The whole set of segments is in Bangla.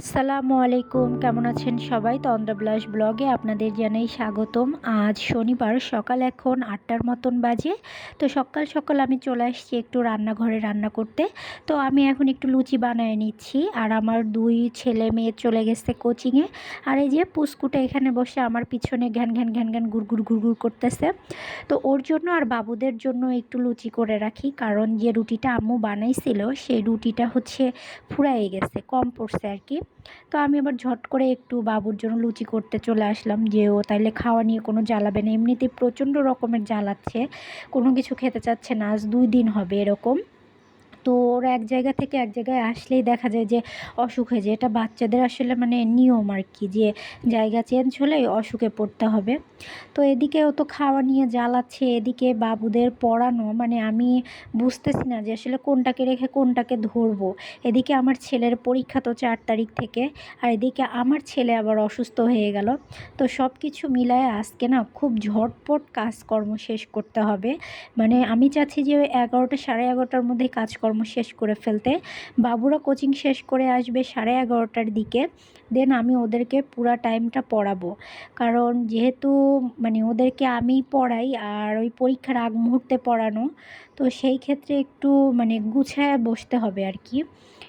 আসসালামু আলাইকুম। কেমন আছেন সবাই? তন্দ্রা ব্লাস ব্লগে আপনাদের জানাই স্বাগতম। আজ শনিবার, সকাল এখন আটটার মতন বাজে। তো সকাল সকাল আমি চলে আসছি একটু রান্নাঘরে রান্না করতে। তো আমি এখন একটু লুচি বানিয়ে নিচ্ছি। আর আমার দুই ছেলে মেয়ে চলে গেছে কোচিংয়ে। আর এই যে পুস্কুটা এখানে বসে আমার পিছনে ঘ্যান ঘ্যান ঘ্যান ঘ্যান গুড়গুড় গুড়গুড় করতেছে। তো ওর জন্য আর বাবুদের জন্য একটু লুচি করে রাখি। কারণ যে রুটিটা আম্মু বানাইছিল, সেই রুটিটা হচ্ছে ফুরাই গেছে, কম পড়ছে আর কি। তো আমি আবার ঝট করে একটু বাবুর জন্য লুচি করতে চলে আসলাম যে ও তাইলে খাওয়া নিয়ে কোনো জ্বালাবে না। এমনিতেই প্রচণ্ড রকমের জ্বালাচ্ছে, কোনো কিছু খেতে চাচ্ছে না। আজ দুই দিন হবে এরকম। তো ওরা এক জায়গা থেকে এক জায়গায় আসলেই দেখা যায় যে অসুখ হয়ে যায়। এটা বাচ্চাদের আসলে মানে নিয়ম আর কি যে জায়গা চেঞ্জ হলেই অসুখে পড়তে হবে। তো এদিকে ও তো খাওয়া নিয়ে জ্বালাচ্ছে, এদিকে বাবুদের পড়ানো। মানে আমি বুঝতেছি না যে আসলে কোনটাকে রেখে কোনটাকে ধরবো। এদিকে আমার ছেলের পরীক্ষা তো চার তারিখ থেকে, আর এদিকে আমার ছেলে আবার অসুস্থ হয়ে গেল। তো সব কিছু মিলায় আজকে না খুব ঝটপট কাজকর্ম শেষ করতে হবে। মানে আমি চাচ্ছি যে এগারোটা সাড়ে এগারোটার মধ্যে কাজকর্ম শেষ করে ফেলতে। বাবুরা কোচিং শেষ করে আসবে সাড়ে এগারোটার দিকে। দেন আমি ওদেরকে পুরা টাইমটা পড়াবো। কারণ যেহেতু মানে ওদেরকে আমি পড়াই আর ওই পরীক্ষার আগ মুহূর্তে পড়ানো, তো সেই ক্ষেত্রে একটু মানে গুছায় বসতে হবে আর কি।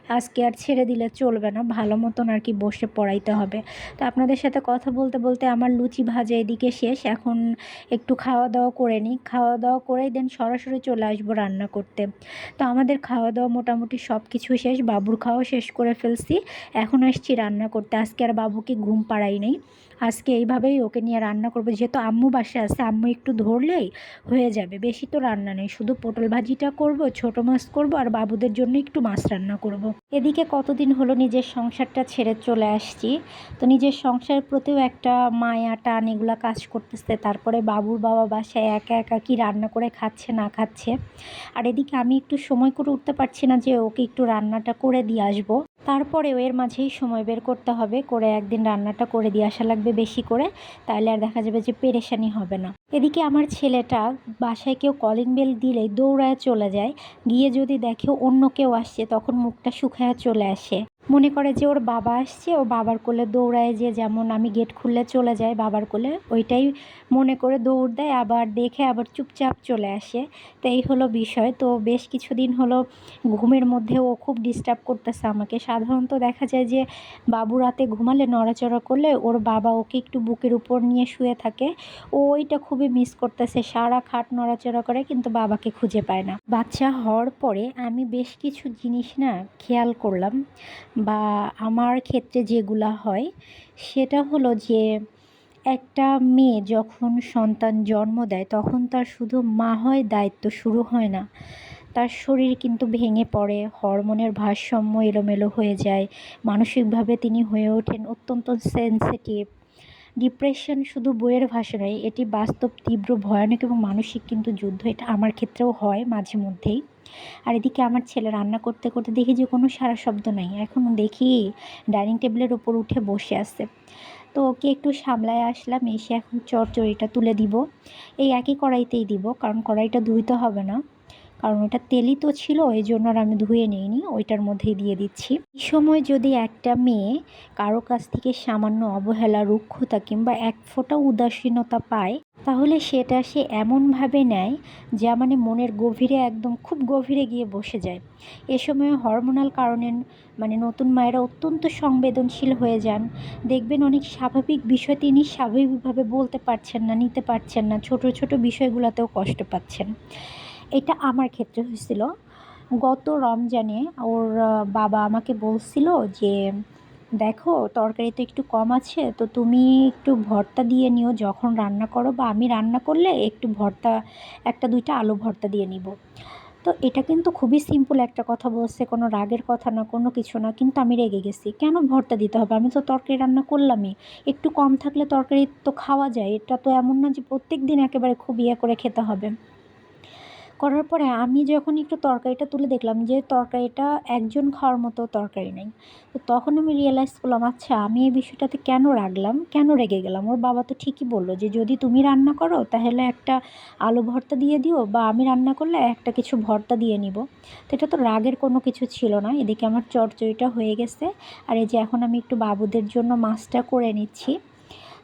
আজকে আর ছেড়ে দিলে চলবে না, ভালো মতন আর কি বসে পড়াইতে হবে। তো আপনাদের সাথে কথা বলতে বলতে আমার লুচি ভাজা এদিকে শেষ। এখন একটু খাওয়া দাওয়া করে নিই। খাওয়া দাওয়া করেই দেন সরাসরি চলে আসব রান্না করতে। তো আমাদের দাওয়া মোটামুটি সব কিছু শেষ, বাবুর খাওয়া শেষ করে ফেলছি। এখন আসছি রান্না করতে। আজকে আর বাবুকে ঘুম পাড়াই নেই। আজকে এইভাবেই ওকে নিয়ে রান্না করব। যেহেতু আম্মু বাসে আছে, আম্মু একটু ধরলেই হয়ে যাবে। বেশি তো রান্না নেই, শুধু পটল ভাজিটা করব, ছোট মাছ করব আর বাবুদের জন্য একটু মাছ রান্না করব। এদিকে কতদিন হলো নিজের সংসারটা ছেড়ে চলে আসছি। তো নিজের সংসারের প্রতিও একটা মায়া টান এগুলো কাজ করতেছে। তারপরে বাবুর বাবা বাসায় একা একা কি রান্না করে খাচ্ছে, না খাচ্ছে। আর এদিকে আমি একটু সময় করে উঠতে পারছি না যে ওকে একটু রান্নাটা করে দিয়ে আসব। তারপরেও এর মাঝেই সময় বের করতে হবে, করে একদিন রান্নাটা করে দিয়ে আসা লাগবে বেশি করে তাহলে আর দেখা যাবে যে পেরেশানি হবে না। এদিকে আমার ছেলেটা বাসায় কেউ কলিং বেল দিলেই দৌড়ায় চলে যায়, গিয়ে যদি দেখে অন্য কেউ আসছে, তখন মুখটা শুকায় চলে আসে। মনে করে যে ওর বাবা আসছে, ও বাবার কোলে দৌড়ায় যে যেমন আমি গেট খুললে চলে যায় বাবার কোলে, ওইটাই মনে করে দৌড় দেয়, আবার দেখে আবার চুপচাপ চলে আসে। তো এই হলো বিষয়। তো বেশ কিছুদিন হলো ঘুমের মধ্যে ও খুব ডিস্টার্ব করতেছে আমাকে। সাধারণত দেখা যায় যে বাবু রাতে ঘুমালে, নড়াচড়া করলে ওর বাবা ওকে একটু বুকের উপর নিয়ে শুয়ে থাকে। ও ওইটা খুবই মিস করতেছে, সারা খাট নড়াচড়া করে কিন্তু বাবাকে খুঁজে পায় না। বাচ্চা হওয়ার পরে আমি বেশ কিছু জিনিস না খেয়াল করলাম। বা আমার ক্ষেত্রে যেগুলা হয়, সেটা হলো যে, একটা মেয়ে যখন সন্তান জন্ম দেয়, তখন তার শুধু মা হয় দায়িত্ব শুরু হয় না। তার শরীর কিন্তু ভেঙে পড়ে, হরমোনের ভারসাম্য এলোমেলো হয়ে যায়, মানসিকভাবে তিনি হয়ে ওঠেন অত্যন্ত সেন্সিটিভ ডিপ্রেশন শুধু বইয়ের ভাষা নয়, এটি বাস্তব, তীব্র, ভয়ানক এবং মানসিক কিন্তু যুদ্ধ, এটা আমার ক্ষেত্রেও হয় মাঝে মধ্যেই। আর এদিকে আমার ছেলে রান্না করতে করতে দেখি যে কোনো সারা শব্দ নাই। এখন দেখি ডাইনিং টেবিলের ওপর উঠে বসে আছে। তো ওকে একটু সামলায় আসলাম, এসে এখন চরচড়িটা তুলে দিব। এই একই কড়াইতেই দিব, কারণ কড়াইটা ধুইতে হবে না। কারণ ওটা তেলই তো ছিল, এই জন্য আর আমি ধুয়ে নিইনি, ওইটার মধ্যেই দিয়ে দিচ্ছি। এই সময় যদি একটা মেয়ে কারও কাছ থেকে সামান্য অবহেলা, রুক্ষতা কিংবা এক ফোঁটা উদাসীনতা পায়, তাহলে সেটা সে এমনভাবে নেয় যা মানে মনের গভীরে একদম খুব গভীরে গিয়ে বসে যায়। এ সময় হরমোনাল কারণে মানে নতুন মায়েরা অত্যন্ত সংবেদনশীল হয়ে যান। দেখবেন অনেক স্বাভাবিক বিষয় তিনি স্বাভাবিকভাবে বলতে পারছেন না, নিতে পারছেন না, ছোট ছোট বিষয়গুলোতেও কষ্ট পাচ্ছেন। এটা আমার ক্ষেত্রে হয়েছিল। গত রমজানে ওর বাবা আমাকে বলছিল যে, দেখো, তরকারি তো একটু কম আছে, তো তুমি একটু ভর্তা দিয়ে নিও। যখন রান্না করো বা আমি রান্না করলে একটু ভর্তা, একটা দুইটা আলু ভর্তা দিয়ে নিব। তো এটা কিন্তু খুবই সিম্পল একটা কথা বলছে, কোনো রাগের কথা না, কোনো কিছু না, কিন্তু আমি রেগে গেছি। কেন ভর্তা দিতে হবে? আমি তো তরকারি রান্না করলামই। একটু কম থাকলে তরকারি তো খাওয়া যায়, এটা তো এমন না যে প্রত্যেক দিন একেবারে খুব ইয়ে করে খেতে হবে। করার পরে আমি যখন একটু তরকারিটা তুলে দেখলাম যে তরকারিটা একজন খাওয়ার মতো তরকারি নেই, তো তখন আমি রিয়েলাইজ করলাম আচ্ছা আমি এই বিষয়টাতে কেন রাখলাম কেন রেগে গেলাম? ওর বাবা তো ঠিকই বলল যে, যদি তুমি রান্না করো, তাহলে একটা আলু ভর্তা দিয়ে দিও বা আমি রান্না করলে একটা কিছু ভর্তা দিয়ে নিব। তো এটা তো রাগের কোনো কিছু ছিল না, এদিকে আমার চটচড়িটা হয়ে গেছে। আর এই যে এখন আমি একটু বাবুদের জন্য মাছটা করে নিচ্ছি।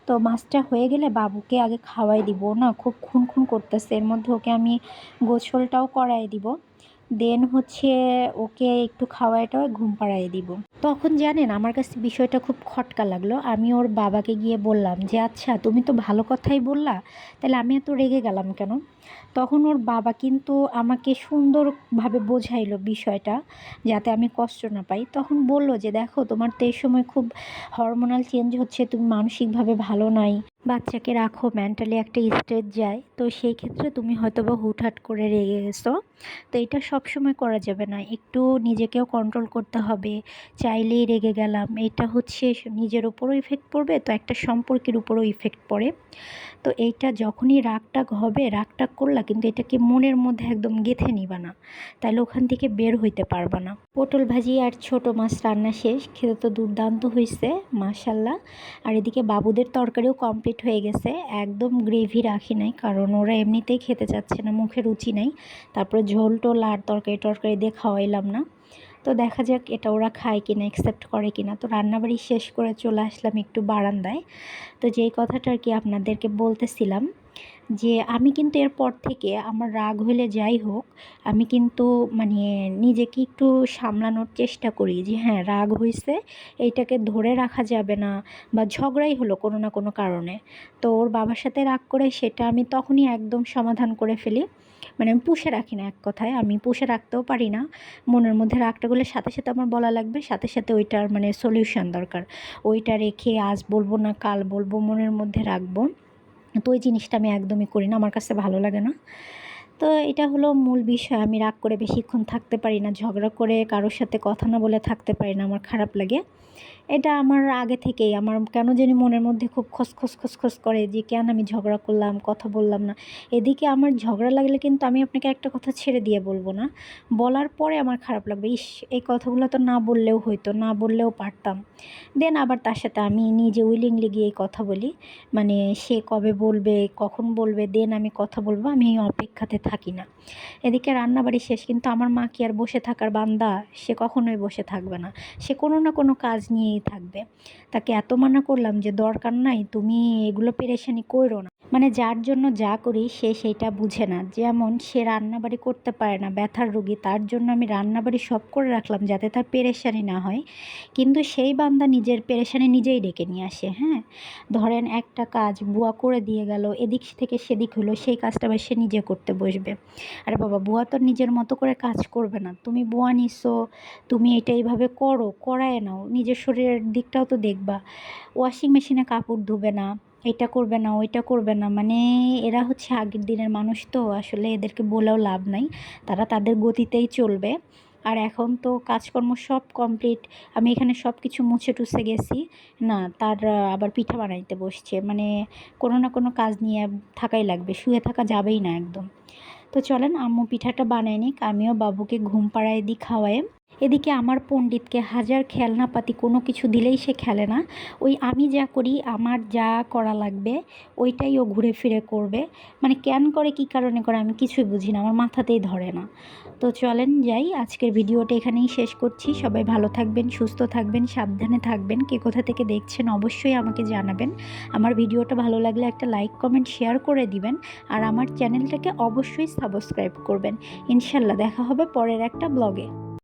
তো মাছটা হয়ে গেলে বাবুকে আগে খাওয়াই দিব, না? খুব খুন খুন করতেছে। এর মধ্যে ওকে আমি গোছলটাও করাই দিব। দেন হচ্ছে ওকে একটু খাওয়াইটাও ঘুম পাড়াই দিব। তখন জানেন আমার কাছে বিষয়টা খুব খটকা লাগল। আমি ওর বাবাকে গিয়ে বললাম যে আচ্ছা তুমি তো ভালো কথাই বললা, তাহলে আমি এত রেগে গেলাম কেন? তখন ওর বাবা কিন্তু আমাকে সুন্দরভাবে বোঝাইলো বিষয়টা, যাতে আমি কষ্ট না পাই। তখন বলল যে, দেখো, তোমার তো এই সময় খুব হরমোনাল চেঞ্জ হচ্ছে, তুমি মানসিকভাবে ভালো নাই। বাচ্চাকে রাখো মেন্টালি একটা স্টেজ যায়। তো সেই ক্ষেত্রে তুমি হয়তো বা হুটহাট করে রেগে গেছো। তো এটা সব সময় করা যাবে না। একটু নিজেকেও কন্ট্রোল করতে হবে। চাইলেই রেগে গেলাম। এটা হচ্ছে নিজের উপরও ইফেক্ট পড়বে, তো একটা সম্পর্কের উপরও ইফেক্ট পড়ে। তো এইটা যখনই রাগটাগ হবে, রাগটাগ করলা কিন্তু এটাকে মনের মধ্যে একদম গেঁথে নিবা না। তাহলে ওখান থেকে বের হইতে পারবা না। পটল ভাজি আর ছোট মাছ রান্না শেষ। খেতে তো দুর্দান্ত হয়েছে মাশাল্লাহ। আর এদিকে বাবুদের তরকারিও কমপ্লিট হয়ে গেছে, একদম গ্রেভি রাখি নাই, কারণ ওরা এমনিতেই খেতে চাচ্ছে না, মুখে রুচি নাই। তারপরে ঝোল টোল আর তরকারি টরকারি দিয়ে খাওয়াইলাম না। তো দেখা যাক এটা ওরা খায় কিনা অ্যাকসেপ্ট করে কিনা। তো রান্নাবাড়ি শেষ করে চলে আসলাম একটু বারান্দায়। তো যেই কথাটা আর কি আপনাদেরকে বলতেছিলাম যে আমি কিন্তু এরপর থেকে আমার রাগ হলে যাই হোক, আমি কিন্তু মানে নিজেকে একটু সামলানোর চেষ্টা করি যে হ্যাঁ রাগ হয়েছে এইটাকে ধরে রাখা যাবে না বা ঝগড়াই হলো কোনো না কোনো কারণে। তো ওর বাবার সাথে রাগ করে সেটা আমি তখনই একদম সমাধান করে ফেলি। মানে আমি পুষে রাখি না এক কথায়, আমি পুষে রাখতেও পারি না। মনের মধ্যে রাগটা করলে সাথে সাথে আমার বলা লাগবে, সাথে সাথে ওইটার মানে সলিউশন দরকার। ওইটা রেখে আজ বলব না, কাল বলব, মনের মধ্যে রাখব। তো ওই জিনিসটা আমি একদমই করি না, আমার কাছে ভালো লাগে না। তো এটা হলো মূল বিষয়, আমি রাগ করে বেশিক্ষণ থাকতে পারি না, ঝগড়া করে কারোর সাথে কথা না বলে থাকতে পারি না, আমার খারাপ লাগে। এটা আমার আগে থেকেই, আমার কেন জানি মনের মধ্যে খুব খসখস খসখস করে যে কেন আমি ঝগড়া করলাম, কথা বললাম না। এদিকে আমার ঝগড়া লাগলে কিন্তু আমি আপনাকে একটা কথা ছেড়ে দিয়ে বলব না। বলার পরে আমার খারাপ লাগবে, ইস, এই কথাগুলো তো না বললেও হইতো, না বললেও পারতাম। দেন আবার তার সাথে আমি নিজে উইলিংলি গিয়ে কথা বলি মানে সে কবে বলবে, কখন বলবে, দেন আমি কথা বলব, আমি অপেক্ষাতে থাকি না। এদিকে রান্নাবাড়ি শেষ, কিন্তু আমার মা কি আর বসে থাকার বান্দা? সে কখনোই বসে থাকবে না। সে কোনো না কোনো কাজ নিয়েই থাকবে। তাকে এত মানা করলাম যে দরকার নাই তুমি এগুলো পেরেশানি করো না। মানে যার জন্য যা করি সে সেইটা বুঝে না। যেমন সে রান্নাবাড়ি করতে পারে না, ব্যথার রুগী, তার জন্য আমি রান্নাবাড়ি সব করে রাখলাম যাতে তার পেরেশানি না হয়। কিন্তু সেই বান্দা নিজের পেরেশানি নিজেই ডেকে নিয়ে আসে হ্যাঁ? ধরেন একটা কাজ বুয়া করে দিয়ে গেল, এদিক থেকে সেদিক হলো, সেই কাজটা আবার সে নিজে করতে বসবে। আরে বাবা, বুয়া তো নিজের মতো করে কাজ করবে না। তুমি বুয়া নিছো, তুমি এটা এইভাবে করো, করায় নাও। নিজের শরীরের দিকটাও তো দেখবা। ওয়াশিং মেশিনে কাপড় ধুবে না। এটা করবে না, ওইটা করবে না। মানে এরা হচ্ছে আগের দিনের মানুষ তো, আসলে এদেরকে বলেও লাভ নাই। তারা তাদের গতিতেই চলবে। আর এখন তো কাজকর্ম সব কমপ্লিট আমি এখানে সব কিছু মুছে টুছে গেছি। না, তার আবার পিঠা বানাইতে বসছে। মানে কোনো না কোনো কাজ নিয়ে থাকাই লাগবে, শুয়ে থাকা যাবেই না একদম। তো চলেন, আম্মু পিঠাটা বানাই নিক, আমিও বাবুকে ঘুম পাড়ায় দিই খাওয়াই এদিকে আমার পণ্ডিতকে হাজার খেলনাপাতি, কোনো কিছু দিলেই সে খেলে না। ওই আমি যা করি, আমার যা করা লাগবে, ওইটাই ও ঘুরে ফিরে করবে। মানে কেন করে, কি কারণে করে, আমি কিছুই বুঝি না, আমার মাথাতেই ধরে না। তো চলেন যাই, আজকের ভিডিওটা এখানেই শেষ করছি। সবাই ভালো থাকবেন, সুস্থ থাকবেন, সাবধানে থাকবেন। কে কোথা থেকে দেখছেন, অবশ্যই আমাকে জানাবেন। আমার ভিডিওটা ভালো লাগলে একটা লাইক, কমেন্ট, শেয়ার করে দিবেন। আর আমার চ্যানেলটাকে অবশ্যই সাবস্ক্রাইব করবেন। ইনশাল্লাহ দেখা হবে পরের একটা ব্লগে।